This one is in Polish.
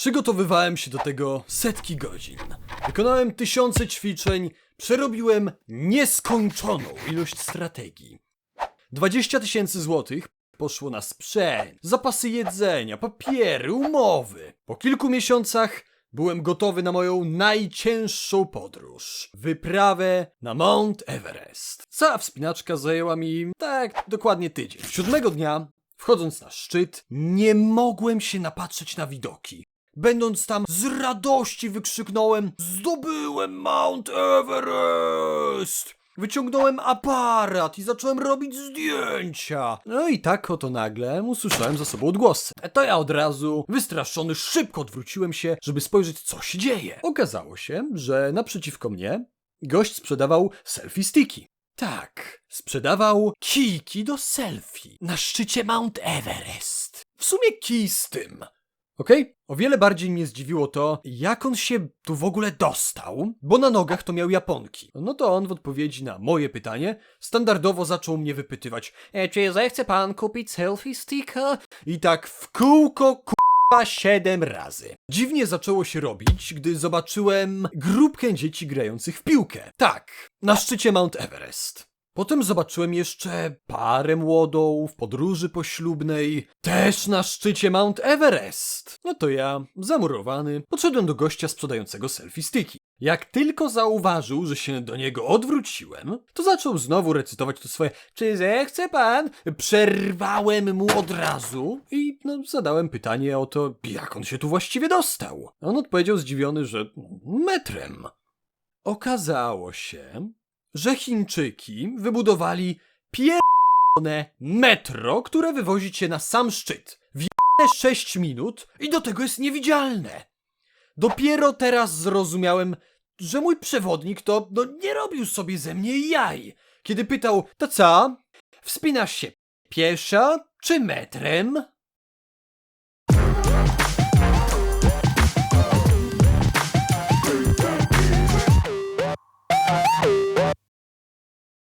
Przygotowywałem się do tego setki godzin. Wykonałem tysiące ćwiczeń, przerobiłem nieskończoną ilość strategii. 20 tysięcy złotych poszło na sprzęt, zapasy jedzenia, papiery, umowy. Po kilku miesiącach byłem gotowy na moją najcięższą podróż. Wyprawę na Mount Everest. Cała wspinaczka zajęła mi, tak, dokładnie tydzień. Siódmego dnia, wchodząc na szczyt, nie mogłem się napatrzeć na widoki. Będąc tam z radości wykrzyknąłem Zdobyłem Mount Everest! Wyciągnąłem aparat i zacząłem robić zdjęcia. No i tak oto nagle usłyszałem za sobą odgłosy. To ja od razu, wystraszony, szybko odwróciłem się, żeby spojrzeć, co się dzieje. Okazało się, że naprzeciwko mnie gość sprzedawał selfie sticki. Tak, sprzedawał kijki do selfie na szczycie Mount Everest. W sumie kij z tym. Okej? O wiele bardziej mnie zdziwiło to, jak on się tu w ogóle dostał, bo na nogach to miał japonki. No to on w odpowiedzi na moje pytanie standardowo zaczął mnie wypytywać e, czy zechce pan kupić selfie sticka? I tak w kółko k***a siedem razy. Dziwnie zaczęło się robić, gdy zobaczyłem grupkę dzieci grających w piłkę. Tak, na szczycie Mount Everest. Potem zobaczyłem jeszcze parę młodą w podróży poślubnej, też na szczycie Mount Everest. No to ja, zamurowany, podszedłem do gościa sprzedającego selfie sticki. Jak tylko zauważył, że się do niego odwróciłem, to zaczął znowu recytować to swoje Czy zechce pan? Przerwałem mu od razu i no, zadałem pytanie o to, jak on się tu właściwie dostał. On odpowiedział zdziwiony, że metrem. Okazało się, że Chińczyki wybudowali pierdolone metro, które wywozi cię na sam szczyt. W 6 minut i do tego jest niewidzialne. Dopiero teraz zrozumiałem, że mój przewodnik to no, nie robił sobie ze mnie jaj. Kiedy pytał, to co? Wspinasz się pieszo czy metrem?